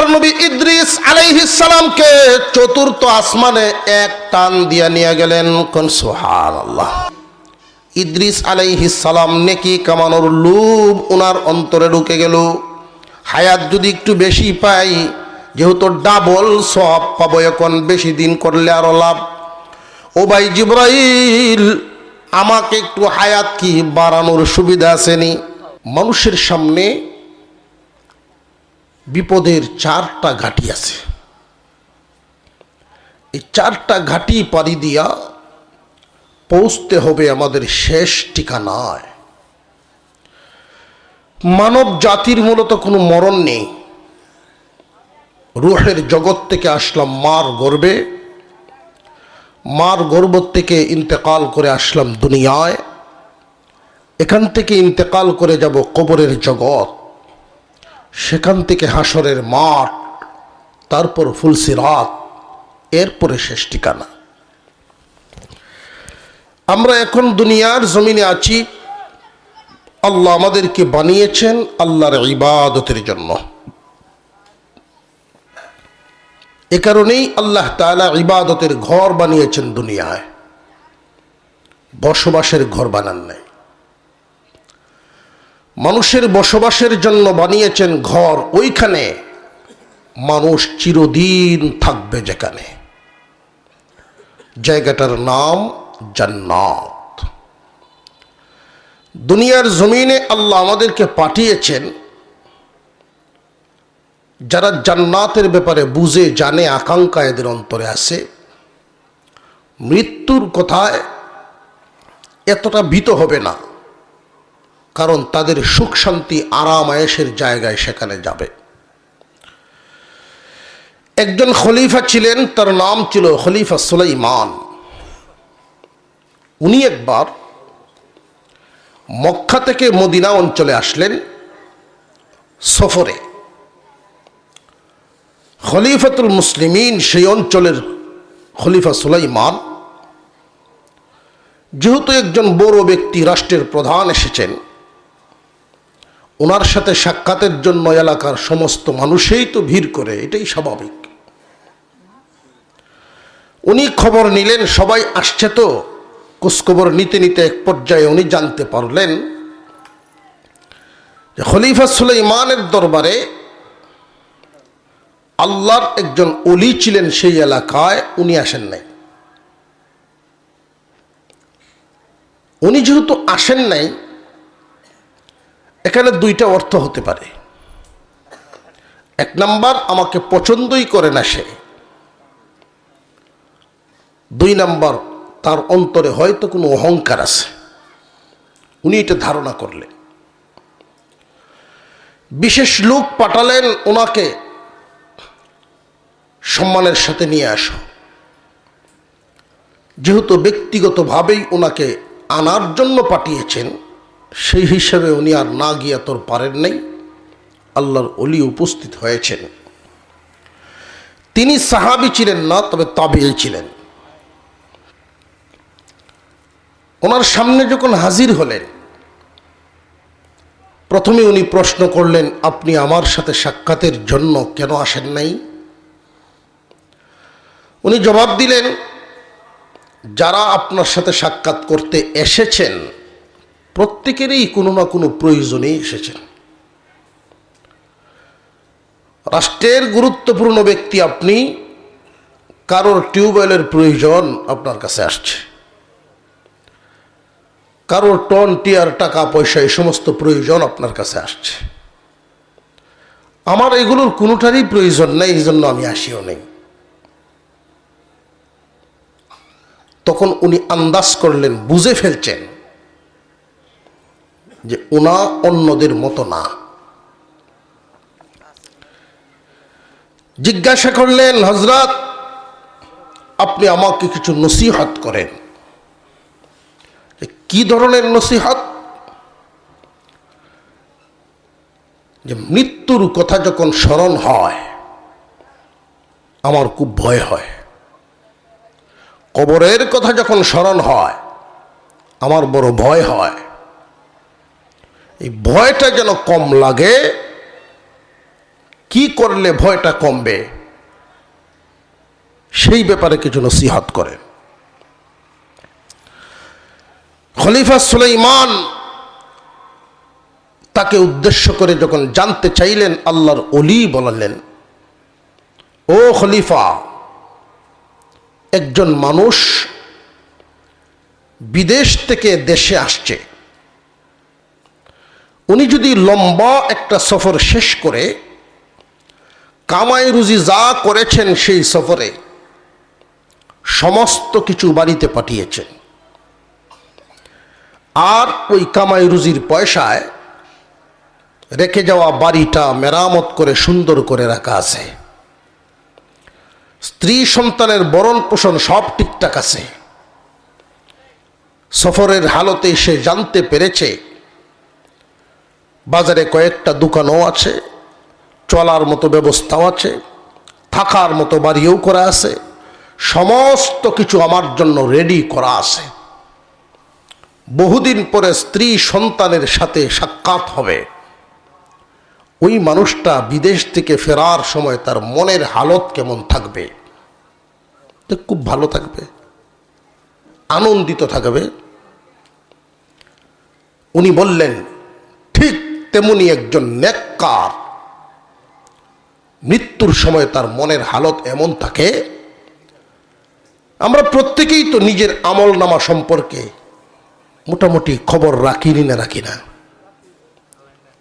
আল্লাহর নবী ইদ্রিস আলাইহিসালামকে চতুর্থ আসমানে এক টান দিয়া নিয়ে গেলেন। কোন সোহান আল্লাহ ইদ্রিস আলাইহিসালাম নেকি কামানোর লুব ওনার অন্তরে ঢুকে গেল। হায়াত যদি একটু বেশি পাই, যেহেতু ডাবল সব পাবো এখন, বেশি দিন করলে আরও লাভ। ও ভাই জিব্রাইল, আমাকে একটু হায়াত কি বাড়ানোর সুবিধা আসেনি মানুষের সামনে বিপদের চারটা ঘাটি আছে। এই চারটা ঘাটি পাড়ি দিয়া পৌঁছতে হবে আমাদের শেষ ঠিকানায়। মানব জাতির মূলত কোনো মরণ নেই। রুহের জগৎ থেকে আসলাম মার গর্বে। মার গর্ব থেকে ইন্তেকাল করে আসলাম দুনিয়ায়। এখান থেকে ইন্তেকাল করে যাব কবরের জগৎ। সেখান থেকে হাসরের মাঠ, তারপর ফুলসিরাত, এরপরে শেষ ঠিকানা। আমরা এখন দুনিয়ার জমিনে আছি। আল্লাহ আমাদেরকে বানিয়েছেন আল্লাহর ইবাদতের জন্য। এ কারণেই আল্লাহ তাআলা ইবাদতের ঘর বানিয়েছেন দুনিয়ায়। বসবাসের ঘর বানান নাই। মানুষের বসবাসের জন্য বানিয়েছেন ঘর, ওইখানে মানুষ চিরদিন থাকবে যেখানে। জায়গাটার নাম জান্নাত। দুনিয়ার জমিনে আল্লাহ আমাদেরকে পাঠিয়েছেন, যারা জান্নাতের ব্যাপারে বুঝে, জানে, আকাঙ্ক্ষা এদের অন্তরে আছে। মৃত্যুর কথায় এতটা ভীত হবে না। কারণ তাদের সুখ শান্তি, আরাম, আয়েসের জায়গায় সেখানে যাবে। একজন খলিফা ছিলেন, তার নাম ছিল খলিফা সুলাইমান। উনি একবার মক্কা থেকে মদিনা অঞ্চলে আসলেন সফরে। খলিফাতুল মুসলিমিন সেই অঞ্চলের খলিফা সুলাইমান। যেহেতু একজন বড় ব্যক্তি, রাষ্ট্রের প্রধান এসেছেন ওনার সাথে সাক্ষাতের জন্য এলাকার সমস্ত মানুষেই তো ভিড় করে, এটাই স্বাভাবিক। উনি খবর নিলেন, সবাই আসছে তো। খোঁজখবর নিতে নিতে এক পর্যায়ে উনি জানতে পারলেন যে খলিফা সুলাইমানের দরবারে আল্লাহর একজন অলি ছিলেন সেই এলাকায় উনি আসেন নাই। উনি যেহেতু আসেন নাই এখানে দুইটা অর্থ হতে পারে। এক নাম্বার, আমাকে পছন্দই করে না সে। দুই নাম্বার, তার অন্তরে হয়তো কোনো অহংকার আছে। উনি এটা ধারণা করলেন। বিশেষ লোক পাঠালেন, ওনাকে সম্মানের সাথে নিয়ে আসো। যেহেতু ব্যক্তিগতভাবেই ওনাকে আনার জন্য পাঠিয়েছেন সেই হিসাবে উনি আর না গিয়া তোর পারেন নাই। আল্লাহর অলি উপস্থিত হয়েছেন। তিনি সাহাবি ছিলেন না, তবে তাবিল ছিলেন। ওনার সামনে যখন হাজির হলেন, প্রথমে উনি প্রশ্ন করলেন, আপনি আমার সাথে সাক্ষাতের জন্য কেন আসেন নাই? উনি জবাব দিলেন, যারা আপনার সাথে সাক্ষাৎ করতে এসেছেন প্রত্যেকেরই কোনো না কোনো প্রয়োজনেই এসেছেন। রাষ্ট্রের গুরুত্বপূর্ণ ব্যক্তি আপনি, কারোর টিউবওয়েলের প্রয়োজন আপনার কাছে আসছে। কারোর টন, টিয়ার, টাকা, পয়সা, এই সমস্ত প্রয়োজন আপনার কাছে আসছে। আমার এগুলোর কোনোটারই প্রয়োজন নেই, এই জন্য আমি আসিও নেই। তখন উনি আন্দাজ করলেন, বুঝে ফেলছেন যে ওনা অন্যদের মতো না। জিজ্ঞাসা করলেন হজরত আপনি আমাকে কিছু নসিহত করেন। কি ধরনের নসিহত? যে মৃত্যুর কথা যখন স্মরণ হয়, আমার খুব ভয় হয়। কবরের কথা যখন স্মরণ হয়, আমার বড় ভয় হয়। এই ভয়টা যেন কম লাগে, কি করলে ভয়টা কমবে? সেই ব্যাপারে কিছু নসিহাত করে। খলিফা সুলাইমান তাকে উদ্দেশ্য করে যখন জানতে চাইলেন, আল্লাহর অলি বলালেন, ও খলিফা, একজন মানুষ বিদেশ থেকে দেশে আসছে। উনি যদি লম্বা একটা সফর শেষ করে, কামাই রুজি যা করেছেন সেই সফরে সমস্ত কিছু বাড়িতে পাঠিয়েছেন। আর ওই কামাই রুজির পয়সায় রেখে যাওয়া বাড়িটা মেরামত করে সুন্দর করে রাখা আছে। স্ত্রী সন্তানের বরণ পোষণ সব ঠিকঠাক আছে। সফরের হালতে সে জানতে পেরেছে বাজারে কয়েকটা দোকানও আছে, চলার মতো ব্যবস্থাও আছে, থাকার মতো বাড়িও করা আছে, সমস্ত কিছু আমার জন্য রেডি করা আছে। বহুদিন পরে স্ত্রী সন্তানের সাথে সাক্ষাৎ হবে। ওই মানুষটা বিদেশ থেকে ফেরার সময় তার মনের হালত কেমন থাকবে? খুব ভালো থাকবে, আনন্দিত থাকবে। উনি বললেন তেমনি একজন নেককার। মৃত্যুর সময় তার মনের হালত এমন থাকে, আমরা প্রত্যেকেই তো নিজের আমল নামা সম্পর্কে মোটামুটি খবর রাখিনি না রাখি না।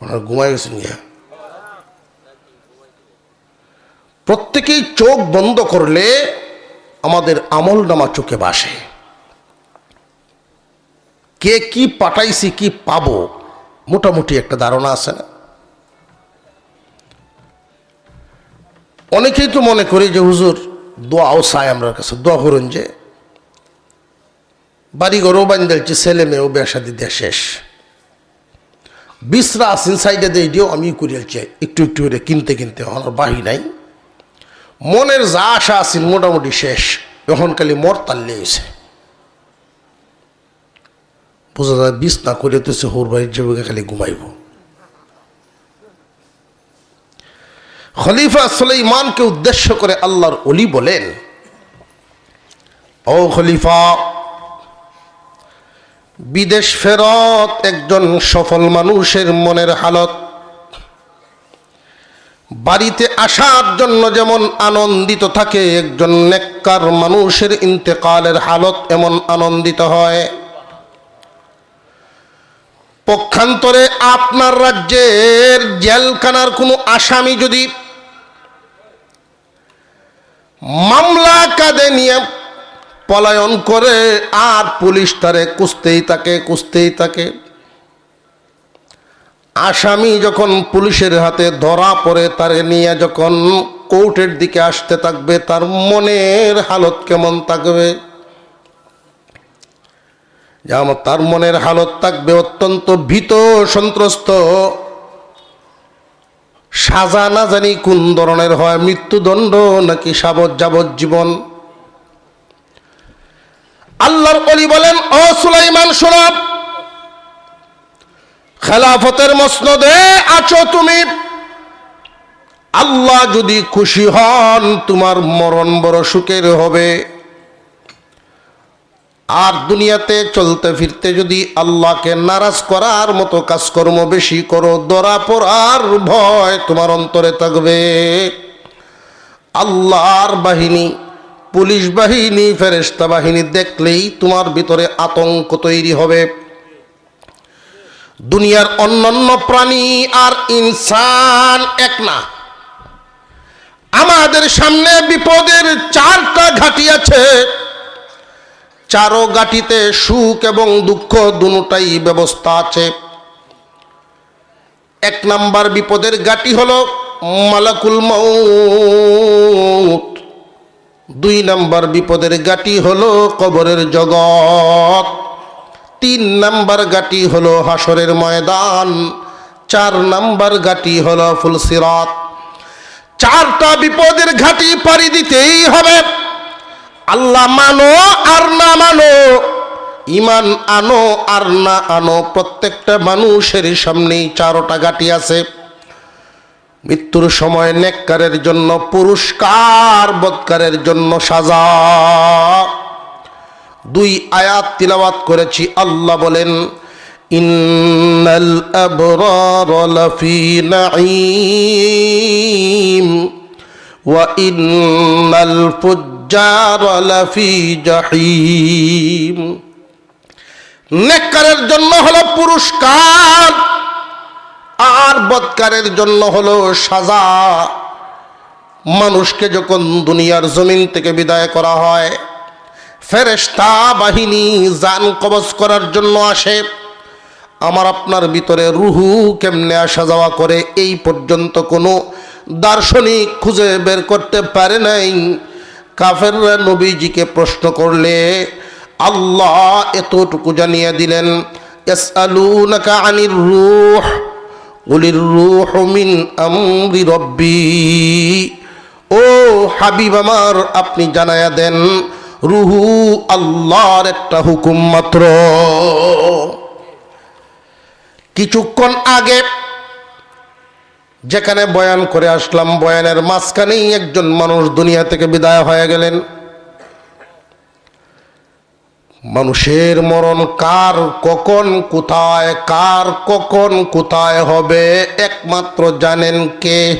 ওনার ঘুমায় গেছেন প্রত্যেকেই চোখ বন্ধ করলে আমাদের আমল নামা চোখে বাসে। কে কি পাঠাইছি, কি পাবো? মোটামুটি একটা ধারণা আছে না? অনেকেই তো মনে করি যে হুজুর দোয়াও চায় আমরা কাছে, দোয়া করুন যে। বাড়ি ঘরও বান্ধেলছি ছেলে মেয়েও বেসা দিতে শেষ। বিশ্রা আসিন সাইডে দিয়ে দিও আমি করিয়ালছি একটু একটু করে কিনতে কিনতে আমার বাহি নাই। মনের যা আশা আসিন মোটামুটি শেষ। এখন খালি মর তাল্লে হয়েছে যায় বিষ না করে তো সে হোর বাড়ির যাবে খালি ঘুমাইব। খলিফা সুলাইমানকে উদ্দেশ্য করে আল্লাহর অলি বলেন, ও খলিফা, বিদেশ ফেরত একজন সফল মানুষের মনের হালত, বাড়িতে আসার জন্য যেমন আনন্দিত থাকে, একজন নেককার মানুষের ইন্তেকালের হালত এমন আনন্দিত হয়। পক্ষান্তরে আপনার রাজ্যের জেলখানার কোনো আসামি যদি মামলা কাঁদে নিয়ে পলায়ন করে, আর পুলিশ তারে কুস্তেই থাকে কুস্তেই থাকে। আসামি যখন পুলিশের হাতে ধরা পড়ে, তারে নিয়ে যখন কোর্টের দিকে আসতে থাকবে, তার মনের হালত কেমন থাকবে? যেমন তার মনের হালত থাকবে অত্যন্ত ভীত, সন্ত্রস্ত। সাজা না জানি কোন ধরনের হয়, মৃত্যুদণ্ড নাকি সাবত যাবজ্জীবন আল্লাহর অলি বলেন, ও সুলাইমান সরব খেলাফতের মসনদে আছো তুমি। আল্লাহ যদি খুশি হন, তোমার মরণ বড় সুখের হবে। আর দুনিয়াতে চলতে ফিরতে যদি আল্লাহকে নারাজ করার মতো কাজকর্ম বেশি করো দরা পড়ার ভয় তোমার অন্তরে থাকবে। আল্লাহর বাহিনী, পুলিশ বাহিনী ফেরেস্তা বাহিনী দেখলেই তোমার ভিতরে আতঙ্ক তৈরি হবে। দুনিয়ার অন্যান্য প্রাণী আর ইনসান এক না। আমাদের সামনে বিপদের চারটা ঘাটি আছে। চারো গাটিতে সুখ এবং দুঃখ দুটাই ব্যবস্থা আছে। এক নাম্বার বিপদের গাটি হলো মালাকুল মৌত দুই নাম্বার বিপদের গাটি হলো কবরের জগৎ। তিন নাম্বার গাটি হলো হাসরের ময়দান। চার নাম্বার গাটি হলো ফুলসিরাত। চারটা বিপদের ঘাটি পাড়ি দিতেই হবে। আল্লাহ মানো আর না মানো ইমান আনো আর না আনো, প্রত্যেকটা মানুষের সামনেই চারোটা গাটি আছে। মৃত্যুর সময় নেককারের জন্য পুরস্কার, বৎকারের জন্য সাজা। দুই আয়াত তিলাওয়াত করেছি, আল্লাহ বলেন, ইন্নাল আবরার লাফি নাঈম। নেককারের জন্য হলো পুরস্কার, আর বৎকারের জন্য হলো সাজা। মানুষকে যখন দুনিয়ার জমিন থেকে বিদায় করা হয়, ফেরেশতা বাহিনী যান কবজ করার জন্য আসে। আমার আপনার ভিতরে রুহু কেমনে আসা যাওয়া করে এই পর্যন্ত কোনো দার্শনিক খুঁজে বের করতে পারে নাই। কাফেররা নবীজিকে প্রশ্ন করলে, আল্লাহ এতটুকু জানিয়ে দিলেন এস আলুনাকা আনির মিন রব্বি। ও হাবিব আমার, আপনি জানায়া দেন, রুহু আল্লাহর একটা হুকুম মাত্র। কিছুক্ষণ আগে যেখানে বয়ান করে আসলাম, বয়ানের মাঝখানেই একজন মানুষ দুনিয়া থেকে বিদায় হয়ে গেলেন। মানুষের মরণ কার কখন কোথায়, কার কখন কোথায় হবে, একমাত্র জানেন কে?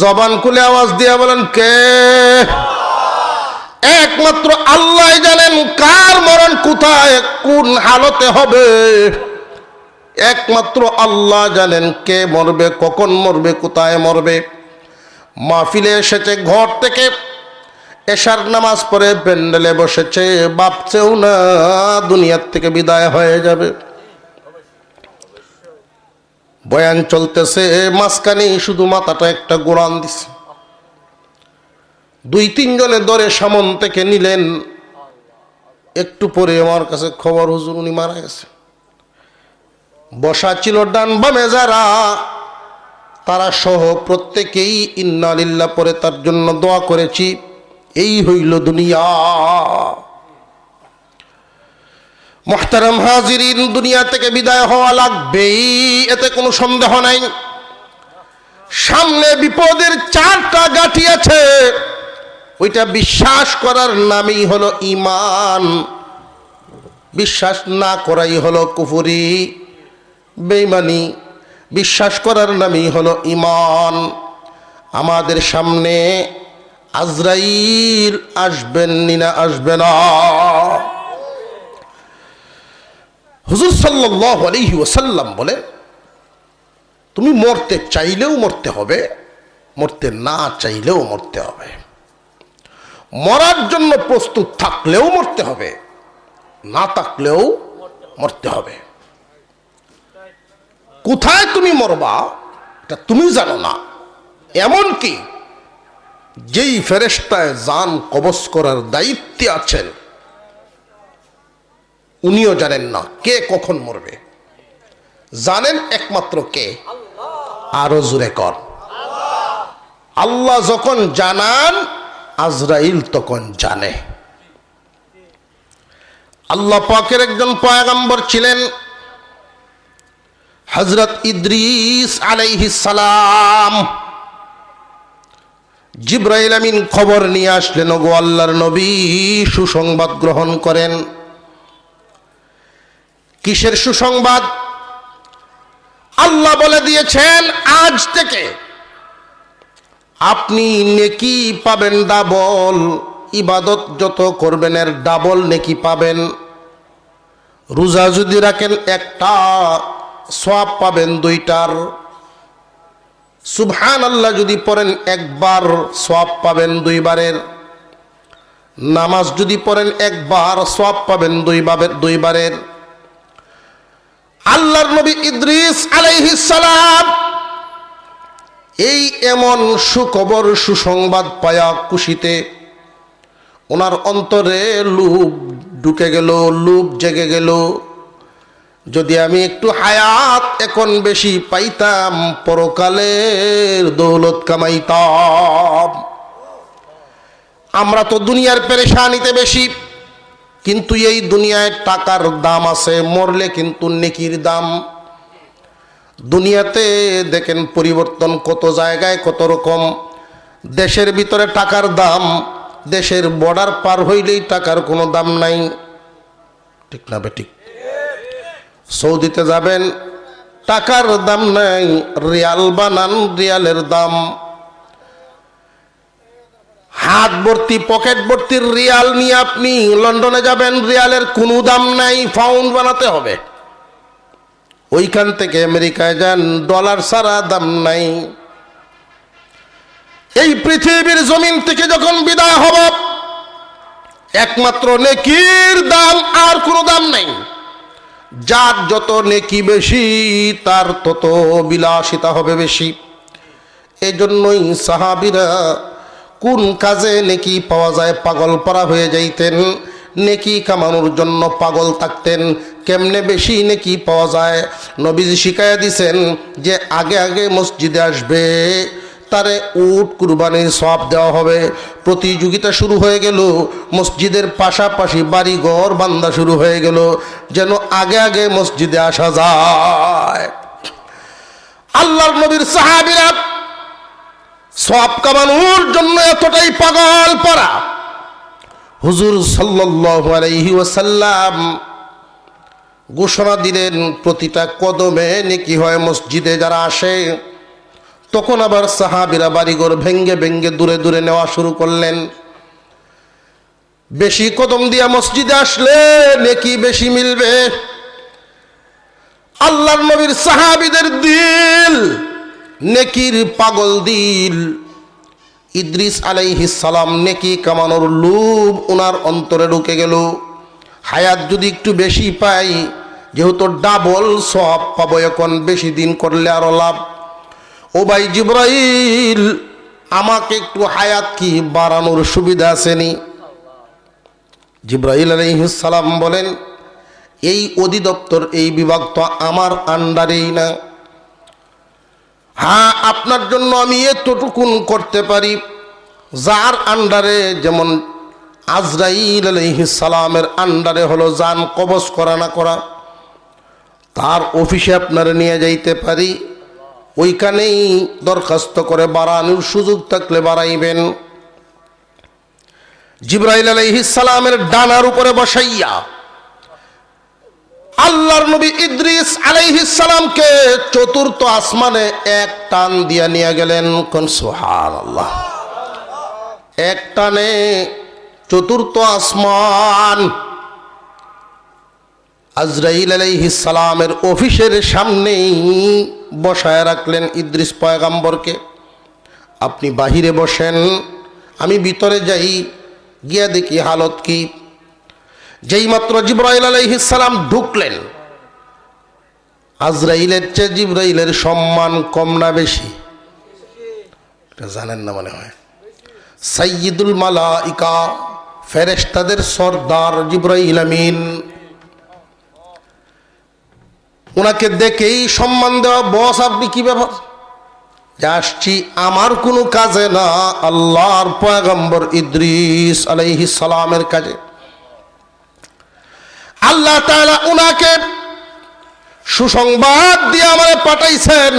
জবান খুলে আওয়াজ দিয়ে বলেন, কে? একমাত্র আল্লাহ জানেন কার মরণ কোথায়, কোন হালতে হবে। একমাত্র আল্লাহ জানেন কে মরবে, কখন মরবে, কোথায় মরবে। মাহফিলে এসেছে ঘর থেকে, এশার নামাজ পড়ে প্যান্ডেলে বসেছে, ভাবছেও না দুনিয়ার থেকে বিদায় হয়ে যাবে। বয়ান চলতেছে, মাঝখানে শুধু মাথাটা একটা গোড়ান দিছে। দুই তিনজনে দরে সামন থেকে নিলেন, একটু পরে আমার কাছে খবর, হুজুর উনি মারা গেছে। বসা ছিল ডান বামে যারা, তারা সহ প্রত্যেকেই ইন্নালিল্লাহ পরে তার জন্য দোয়া করেছি। এই হইল দুনিয়া। মোহতারাম হাজিরিন, দুনিয়া থেকে বিদায় হওয়া লাগবেই, এতে কোনো সন্দেহ নাই। সামনে বিপদের চারটা গাঠি আছে, ওইটা বিশ্বাস করার নামই হলো ইমান বিশ্বাস না করাই হলো কুফুরি। বেইমানি, বিশ্বাস করার নামই হলো ইমান আমাদের সামনে আজরাইল আসবেন নিনা আসবে না? হুজুর সাল্লাহ আলহি ওসাল্লাম তুমি মরতে চাইলেও মরতে হবে, মরতে না চাইলেও মরতে হবে। মরার জন্য প্রস্তুত থাকলেও মরতে হবে, না থাকলেও মরতে হবে। কোথায় তুমি মরবা, এটা তুমি জানো না। এমন কি যেই ফেরেস্তায় জান কবচ করার দায়িত্বে আছেন, উনিও জানেন না কে কখন মরবে। জানেন একমাত্র কে? আরও জুড়ে কর। আল্লাহ যখন জানান, আজরাইল তখন জানে। আল্লাহ পাকের একজন পয়াগম্বর ছিলেন হজরত ইদ্রিস সালাম। জিব্রাইল আমিন খবর নিয়ে আসলেন, ওগো আল্লাহর নবী, সুসংবাদ গ্রহণ করেন। কিসের সুসংবাদ? আল্লাহ বলে দিয়েছেন, আজ থেকে আপনি নেকি পাবেন ডাবল, ইবাদত যত করবেন এর ডাবল নেকি পাবেন। রোজা যদি রাখেন একটা সোয়াব পাবেন দুইটার। সুবহান আল্লাহ যদি পড়েন একবার সোয়াব পাবেন দুইবারের। নামাজ যদি পড়েন একবার সোয়াব পাবেন দুইবারের দুইবারের। আল্লাহর নবী ইদ্রিস সালাম এই এমন সুখবর, সুসংবাদ পায়া খুশিতে ওনার অন্তরে লুপ ঢুকে গেল, লুপ জেগে গেল। যদি আমি একটু হায়াত এখন বেশি পাইতাম, পরকালের দৌলত কামাইতাম। আমরা তো দুনিয়ার পেরেশানিতে বেশি, কিন্তু এই দুনিয়ায় টাকার দাম আছে, মরলে কিন্তু নেকির দাম। দুনিয়াতে দেখেন পরিবর্তন কত জায়গায়, কত রকম। দেশের ভিতরে টাকার দাম, দেশের বর্ডার পার হইলেই টাকার কোনো দাম নাই। ঠিক না বেঠিক সৌদিতে যাবেন, টাকার দাম নাই, রিয়াল বানান, রিয়ালের দাম। হাত ভর্তি, পকেট ভর্তির রিয়াল নিয়ে আপনি লন্ডনে যাবেন, রিয়ালের কোনো দাম নাই ফাউন্ড বানাতে হবে। ওইখান থেকে আমেরিকায় যান, ডলার সারা দাম নাই। এই পৃথিবীর জমিন থেকে যখন বিদায় হব, একমাত্র নেকির দাম আর কোনো দাম নাই। যার যত নেকি বেশি, তার তত বিলাসিতা হবে বেশি। এজন্যই সাহাবিরা কোন কাজে নেকি পাওয়া যায় পাগল পরা হয়ে যাইতেন, নেকি কামানোর জন্য পাগল থাকতেন। কেমনে বেশি নেকি পাওয়া যায়? নবীজি শিখাইয়া দিছেন যে আগে আগে মসজিদে আসবে তারে উট, কুরবানির সব দেওয়া হবে। প্রতিযোগিতা শুরু হয়ে গেল। মসজিদের পাশাপাশি বাড়িঘর বান্দা শুরু হয়ে গেল। যেন আগে আগে মসজিদে আসা যায়। আল্লাহর নবীর সাহাবিরা সব কামানোর জন্য এতটাই পাগল পড়া হুজুর সাল্লাল্লাহু আলাইহি ওয়াসাল্লাম ঘোষণা দিলেন, প্রতিটা কদমে নেকি হয় মসজিদে যারা আসে তখন আবার সাহাবিরা বাড়িঘর ভেঙ্গে ভেঙ্গে দূরে দূরে নেওয়া শুরু করলেন। বেশি কদম দিয়া মসজিদে আসলে নেকি বেশি মিলবে। আল্লাহর নবীর সাহাবিদের দিল, নেকির পাগল দিল। ইদ্রিস আলাইহিস সালাম নেকি কামানোর লোভ ওনার অন্তরে ঢুকে গেল। হায়াত যদি একটু বেশি পাই, যেহেতু ডাবল সব পাবো এখন, বেশি দিন করলে আরও লাভ। ও ভাই জিব্রাইল, আমাকে একটু হায়াত কি বাড়ানোর সুবিধা আসেনি জিব্রাইল আলাইহিস সালাম বলেন, এই অধিদপ্তর, এই বিভাগ তো আমার আন্ডারেই না। হ্যাঁ আপনার জন্য আমি এতটুকুন করতে পারি, যার আন্ডারে যেমন আজরাইল সালামের আন্ডারে হলো যান কবজ করা না করা, তার অফিসে আপনারা নিয়ে যাইতে পারি। ওইখানেই দরখাস্ত করে বাড়ানোর সুযোগ থাকলে বাড়াইবেন। জিব্রাইল সালামের ডানার উপরে বসাইয়া আল্লাহর নবী ইদ্রিস সালামকে চতুর্থ আসমানে এক টান দিয়া নিয়ে গেলেন। কোন সোহার আল্লাহ এক টানে চতুর্থ আসমান আজরাইল সালামের অফিসের সামনেই বসায় রাখলেন ইদ্রিস পয়গাম্বরকে। আপনি বাহিরে বসেন, আমি ভিতরে যাই, গিয়া দেখি হালত কি। যেই মাত্র জিব্রাইল আলাইহিস সালাম ঢুকলেন, আজরাইলের চেয়ে জিব্রাইলের সম্মান কম না বেশি। এটা জানেন না মনে হয়। সাইয়িদুল মালাইকা, ফেরেশতাদের সর্দার জিব্রাইল আমিন। ওনাকে দেখেই সম্মান দেওয়া বস, আপনি কি ব্যাপার? আসছি, আমার কোনো কাজে না, আল্লাহর পয়গম্বর ইদ্রিস আলাইহিস সালামের কাজে। আল্লাহ তাআলা ওনাকে সুসংবাদ দিয়ে আমারে পাঠাইছেন,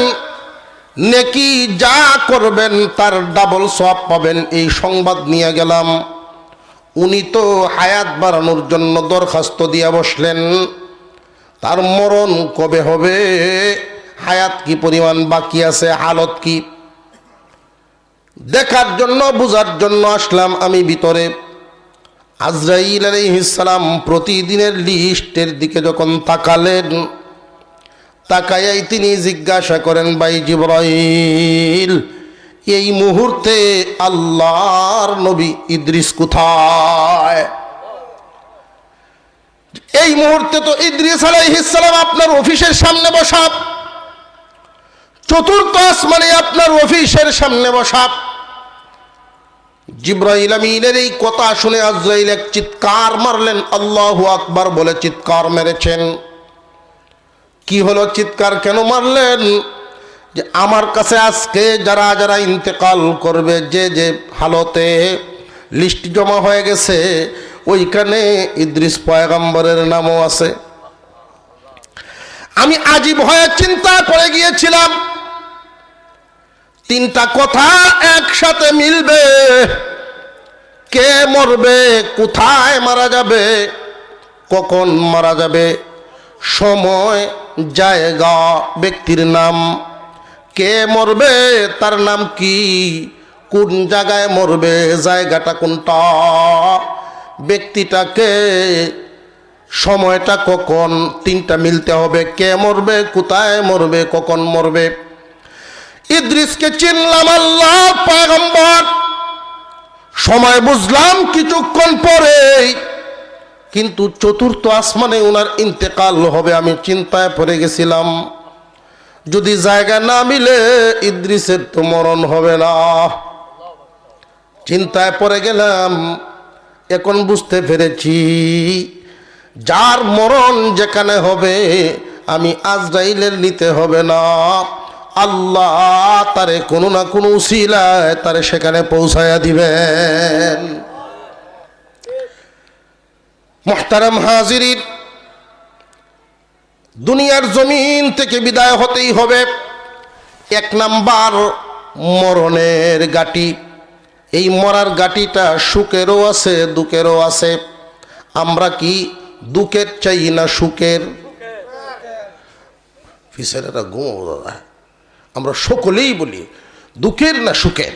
নেকি যা করবেন তার ডাবল সব পাবেন, এই সংবাদ নিয়ে গেলাম। উনি তো হায়াত বাড়ানোর জন্য দরখাস্ত দিয়ে বসলেন। তার মরণ কবে হবে? হায়াত কি পরিমাণ বাকি আছে? হালত কি? দেখার জন্য, বুঝার জন্য আসলাম আমি ভিতরে। আজরাইল আলাইহিসালাম প্রতিদিনের লিস্টের দিকে যখন তাকালেন তাকাইয়াই তিনি জিজ্ঞাসা করেন, ভাই জিব্রাইল, এই মুহূর্তে আল্লাহর নবী ইদ্রিস কোথায়? এই মুহূর্তে তো ইদ্রিস আলাইহিসালাম আপনার অফিসের সামনে বসা। চতুর্থ আসমানে আপনার অফিসের সামনে বসা। জিব্রাইল আমিনের এই কথা শুনে আজরাইল এক চিৎকার মারলেন, আল্লাহু আকবার বলে চিৎকার মেরেছেন। কি হলো চিৎকার? কেন মারলেন? যে আমার কাছে আজকে যারা যারা ইন্তেকাল করবে, যে যে হালতে লিস্ট জমা হয়ে গেছে ওইখানে ইদ্রিস পয়গাম্বরের নামও আছে। আমি আজীব হয়ে চিন্তা করে গিয়েছিলাম। তিনটা কথা একসাথে মিলবে। কে মরবে, কোথায় মারা যাবে, কখন মারা যাবে, সময়, জায়গা, ব্যক্তির নাম, কে মরবে, তার নাম কি, কোন জায়গায় মরবে, জায়গাটা কোনটা ব্যক্তিটাকে সময়টা কখন তিনটা মিলতে হবে, কে মরবে, কোথায় মরবে, কখন মরবে? ইদ্রিসকে চিনলাম আল্লাহ, পয়গম্বর। সময় বুঝলাম কিছুক্ষণ পরে, কিন্তু চতুর্থ আসমানে ওনার ইন্তেকাল হবে, আমি চিন্তায় পড়ে গেছিলাম। যদি জায়গা না মিলে, ইদ্রিসের তো মরণ হবে না। চিন্তায় পড়ে গেলাম এখন বুঝতে পেরেছি, যার মরণ যেখানে হবে, আমি আজরাইলের নিতে হবে না। আল্লাহ তারে কোনো না কোনো উসিলায় তারে সেখানে পৌঁছায়া দিবেন। মোহতারাম হাজিরির দুনিয়ার জমিন থেকে বিদায় হতেই হবে। এক নাম্বার মরণের গাটি। এই মরার গাটিটা সুখেরও আছে, দুঃখেরও আছে। আমরা কি দুঃখের চাই না সুখের? ফিসের একটা ঘুমো দাদা। আমরা সকলেই বলি, দুঃখের না সুখের?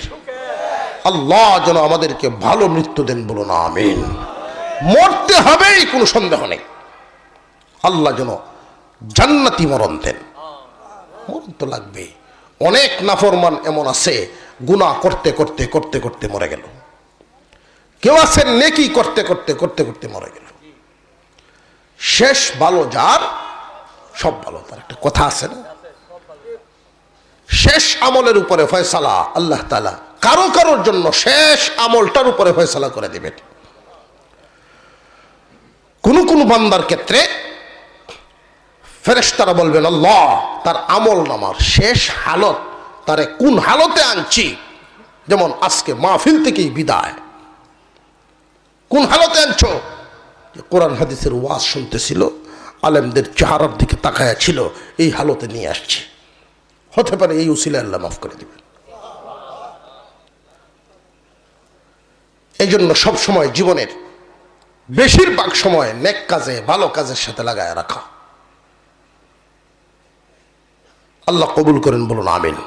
আল্লাহ যেন আমাদেরকে ভালো মৃত্যু দেন বলো না আমিন। মরতে হবেই, কোনো সন্দেহ নেই। আল্লাহ যেন জান্নাতি মরণ দেন। মরণ তো লাগবে অনেক নাফরমান এমন আছে, গুনাহ করতে করতে করতে করতে মরে গেল। কেউ আছেন নেকি করতে করতে করতে করতে মরে গেল। শেষ ভালো যার, সব ভালো, তার একটা কথা আছে না? শেষ আমলের উপরে ফয়সালা আল্লাহ তালা কারও কারোর জন্য শেষ আমলটার উপরে ফয়সালা করে দেবেন। কোন কোন বান্দার ক্ষেত্রে ফেরেশতারা বলবেন, আল্লাহ, তার আমল নামার শেষ হালত তারে কোন হালতে আনছি? যেমন, আজকে মাহফিল থেকেই বিদায়। কোন হালতে আনছো? কোরআন হাদিসের ওয়াজ শুনতেছিল, আলেমদের চেহারার দিকে তাকায়া ছিল, এই হালতে নিয়ে আসছি। হতে পারে এই উসিলা আল্লাহ মাফ করে দিবেন। এই জন্য সবসময় জীবনের বেশিরভাগ সময় নেক কাজে, ভালো কাজের সাথে লাগায় রাখা। আল্লাহ কবুল করেন বলুন আমিন।